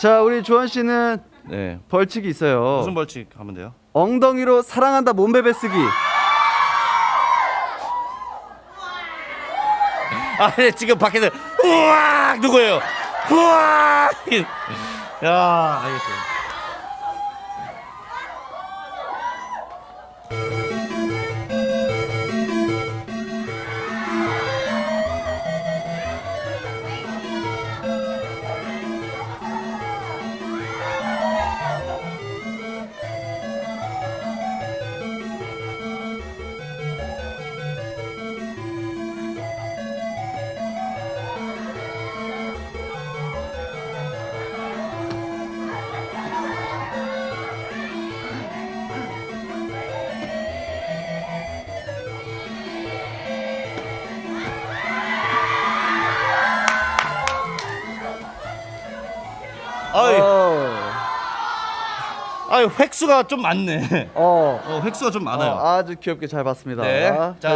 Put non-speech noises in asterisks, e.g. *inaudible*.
자, 우리 주원 씨는 네. 벌칙이 있어요. 무슨 벌칙 하면 돼요? 엉덩이로 사랑한다 몸베베 쓰기. *laughs* 아, 네, 지금 밖에서 우악 누구예요? 우악. 야, 알겠어요. 아이, 어. 아이 획수가 좀 많네. 어. 어, 획수가 좀 많아요. 어, 아주 귀엽게 잘 봤습니다. 네. 자, 자,